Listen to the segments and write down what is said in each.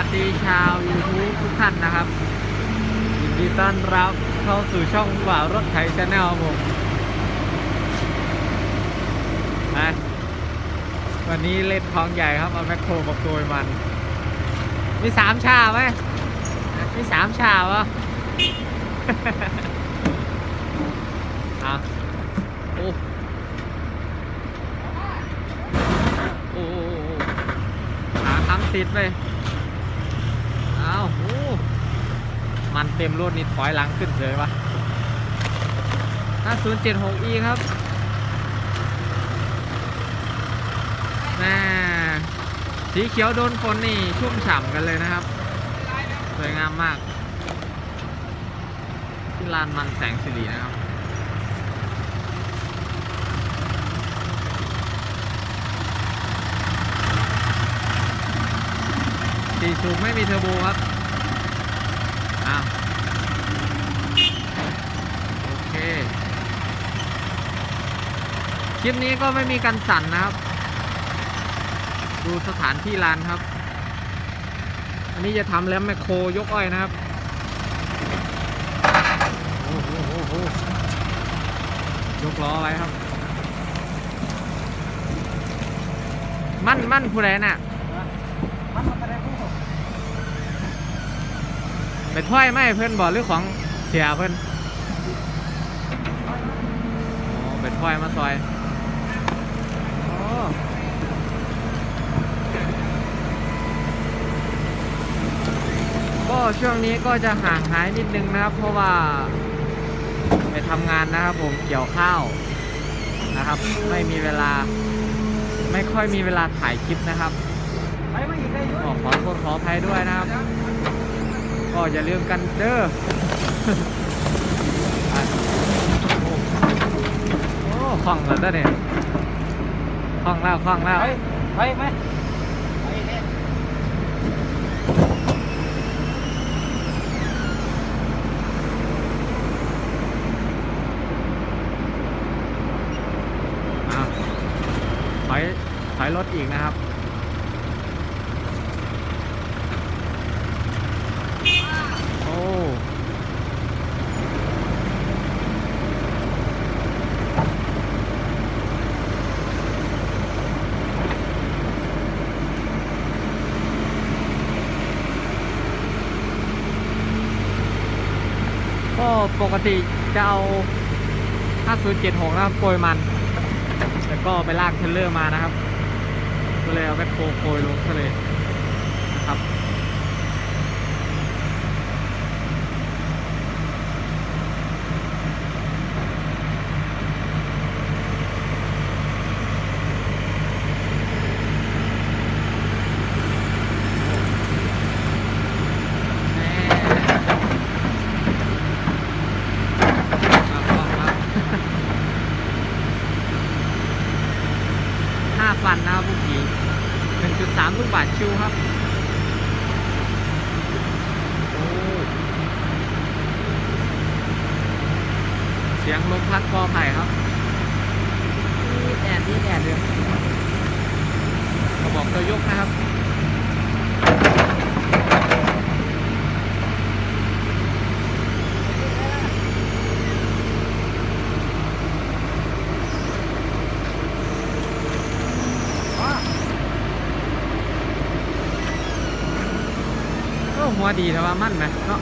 วัสดีชาว YouTube ทุกท่านนะครับยินดีต้อนรับเข้าสู่ช่องบ่าวรถไถชาแนลผมนะวันนี้เล่นคลองใหญ่ครับ เอาแมคโครมาโกยมัน มีสามชาไหมมีสามชาวะอะโอ้โอ้โอ้โอ้หาคำติดไปอ้าวโอ้ มันเต็มรถนี่ถอยหลังขึ้นเลยวะ5076 e ครับน่สีเขียวโดนฝนนี่ชุ่มฉ่ำกันเลยนะครับ สวยงามมาก ที่ลานมันแสงสิรินะครับสี่สูบไม่มีเทอร์โบครับ อ้าวโอเค คลิปนี้ก็ไม่มีการสั่นนะครับ ดูสถานที่ลานครับ อันนี้จะทำแล้วแมคโครยกอ้อยนะครับโอ้โหโยกล้อไว้ครับ มั่นมั่นผู้ใดน่ะ มันมันจะได้พูด ไปถ้อยไหมเพื่อนบอกหรือของเสียเพื่อนโอ้ไปถ้อยมาซอยโอ้ก็ช่วงนี้ก็จะห่างหายนิดนึงนะครับ เพราะว่าไปทำงานนะครับผมเกี่ยวข้าวนะครับ ไม่มีเวลาไม่ค่อยมีเวลาถ่ายคลิปนะครับไปไม่อีกได้ด้วยก็ขอโทษขออภัยด้วยนะครับ ก็อย่าลืมกันเด้ออะโอ้คล่องแล้วเด้อเนี่ยคล่องแล้วคล่องแล้วไปไปไหมไปเนี่ยอ้าวถอยถอยรถอีกนะครับ โอ้ ก็ ปกติจะเอา 5076 นะครับโปรยมัน แล้วก็ไปลากเทเลอร์มานะครับ ก็เลยเอาแบ็คโคโปรยลงทะเลนะครับ แน่ครับครับ ห้าฟันนะครับพวกผีหนึ่งจุดสามลูกบาท ชิวครับโอ้เสียงลมพัดกอไผ่ครับนี่แดดนี่แดดเลยกระบอกตัวยกนะครับ ดีแต่ว่ามั่นไหมเนาะ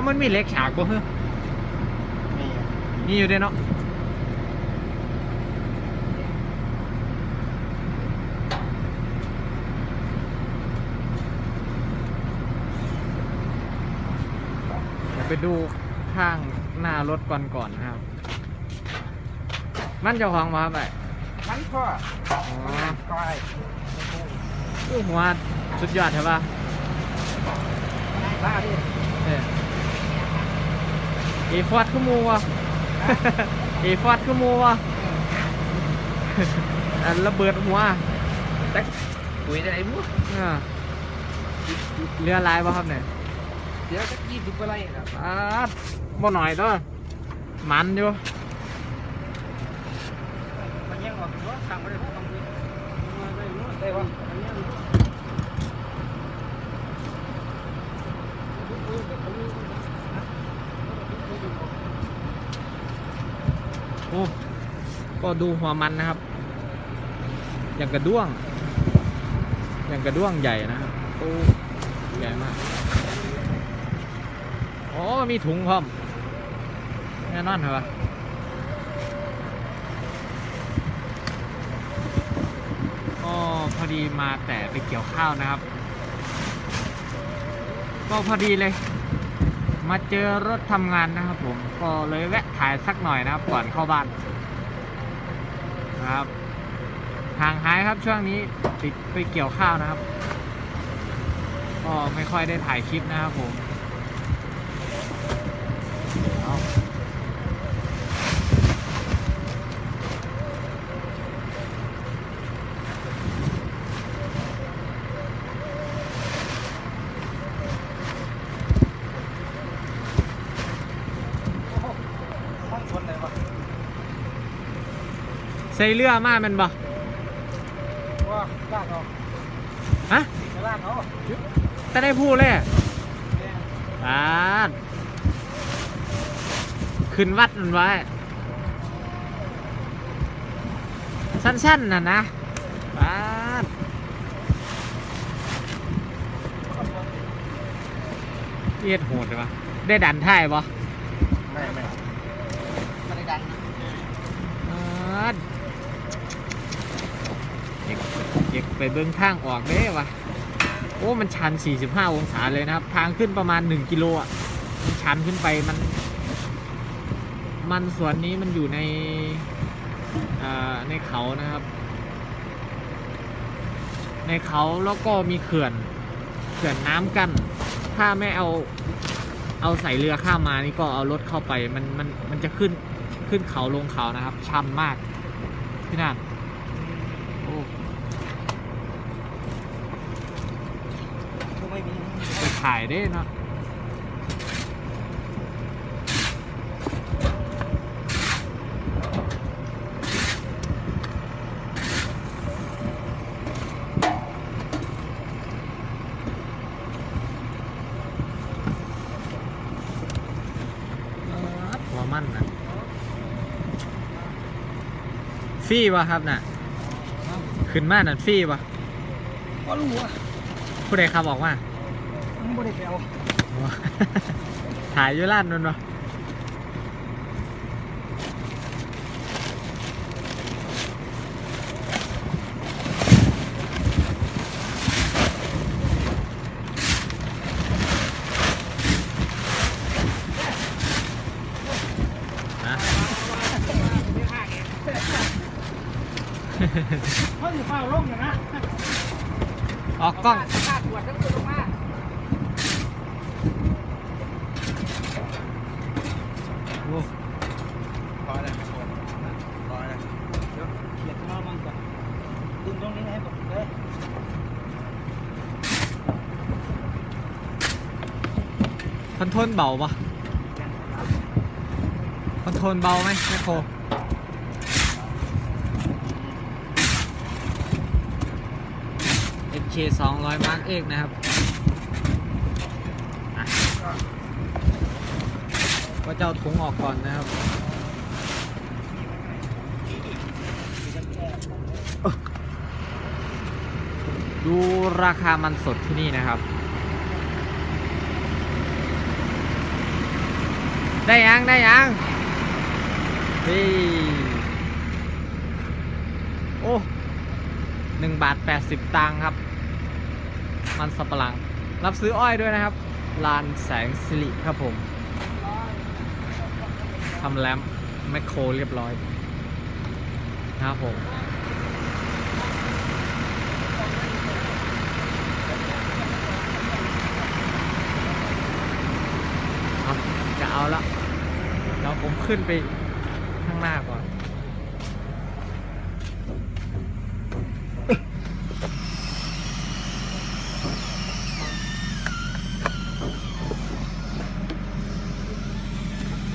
ามันมีเล็กฉากบ่ฮึมีอยู่เด้เนาะไปดูข้างหน้ารถก่อนก่อนนะครับ มันจะของมาไปมันพ่อคอยหัวสุดยอดใช่ปะบ้ เออเอฟอดขึ้นมูวะเอฟอดขึ้นมูวะอันระเบิดหัวแต่ปุ๋ยได้ไหนบุ๊เออเรือลายป่ะครับเนี่ยเดี๋ยวจะยี่สิบอะไรครับอาดบ่หน่อยตัวมันอยู่มันยังออกรถสั่งไปเลยพวกต้องได้ปะ โอ้ก็ดูหัวมันนะครับ อย่างกระด้วง อย่างกระด้วงใหญ่นะครับโอ้ใหญ่มากโอ้มีถุงพร้อมแน่นอนเหรอก็พอดีมาแต่ไปเกี่ยวข้าวนะครับ ก็พอดีเลย มาเจอรถทำงานนะครับผมก็เลยแวะถ่ายสักหน่อยนะครับ ก่อนเข้าบ้านนะครับห่างหายครับช่วงนี้ติดไปเกี่ยวข้าวนะครับ ก็ไม่ค่อยได้ถ่ายคลิปนะครับผมเอา ห้องชนเลยปะ ใส่เรือมาแมันบ่ว่าลากเอาฮะจะลากเอาจะได้พูดเลยอะอ่าขึ้นวัดมันไว้ สั้นๆน่ะนะอ่าเอียดโหดเลยวะได้ดันท้ายปะไม่ไม่ได้ดัน อ่าเอกเอก ไปเบิ้งทางออกเด้วะโอ้มันชัน 45 องศาเลยนะครับ ทางขึ้นประมาณ 1 กิโลอะมันชันขึ้นไปมัน มันสวนนี้มันอยู่ในอ่าในเขานะครับ ในเขาแล้วก็มีเขื่อนเขื่อนน้ำกัน ถ้าไม่เอาเอาใส่เรือข้ามมานี่ก็เอารถเข้าไปมันมันมันจะขึ้นขึ้นเขาลงเขานะครับชันมากพี่นั่นโอ้ ก็ไม่มี ไปถ่ายได้เนาะหัวมันนะฟรี่วะครับน่ะ ขึ้นมานั่นฟรี่วะก็รู้อะผู้ใดครับบอกว่ามัน ไม่ได้ไปเอาถ่ายอยู่ร้านนั่นวะนะเขาอยู่เฝ้าลงอยู่นะ ออกกล้องค่าต รวจทั้งตัวลงมาโอ้พอแล้วพอแล้วเดี๋ยวเขียนมามั่งก่อนดึงตรงนี้ให้หมดเลยคอนโทรลเบาปะคอนโทรลเบาไหมแม่โค MK 200มาร์กเอกนะครับ ก็จะเอาถุงออกก่อนนะครับดูราคามันสดที่นี่นะครับ ได้ยังได้ยังนี่โอ้หนึ่งบาทแปดสิบตังค์ครับ มันสับปะหลัง รับซื้ออ้อยด้วยนะครับ ลานแสงสิริครับผมทำแรมป์แมคโครเรียบร้อยนะครับผมจะเอาละเดี๋ยวผมขึ้นไปข้างหน้าก่อน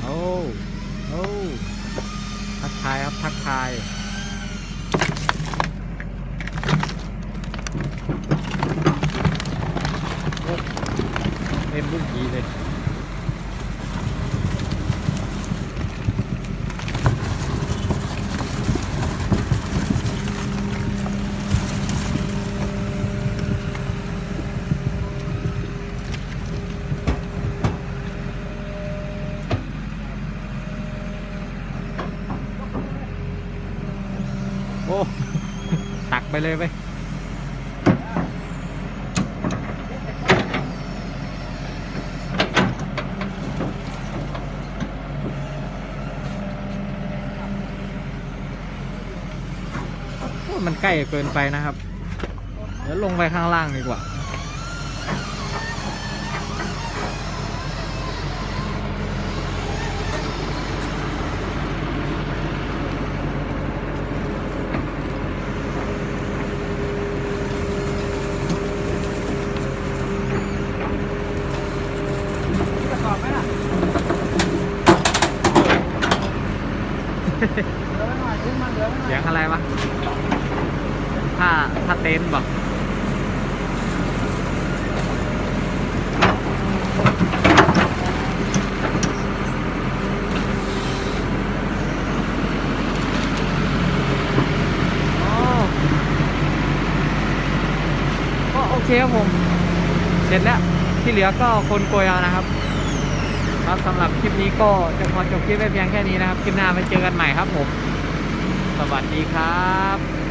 โอ้โอ้ทักทายครับ ทักทาย โอ้เต็มลูกผีเลย โอ้ ตัก ไปเลยไปมันใกล้เกินไปนะครับ เดี๋ยวลงไปข้างล่างดีกว่า ประกอบไหมล่ะเหลือไว้หน่อยขึ้นมาเหลือไว้หน่อย เสียงอะไรวะถ้าถ้า เต็นท์บอกอ๋อก็โอเคครับผม เสร็จแล้ว ที่เหลือก็คนโกยเอานะครับ ครับสำหรับคลิปนี้ก็จะขอจบคลิปไว้เพียงแค่นี้นะครับ คลิปหน้าไปเจอกันใหม่ครับผม สวัสดีครับ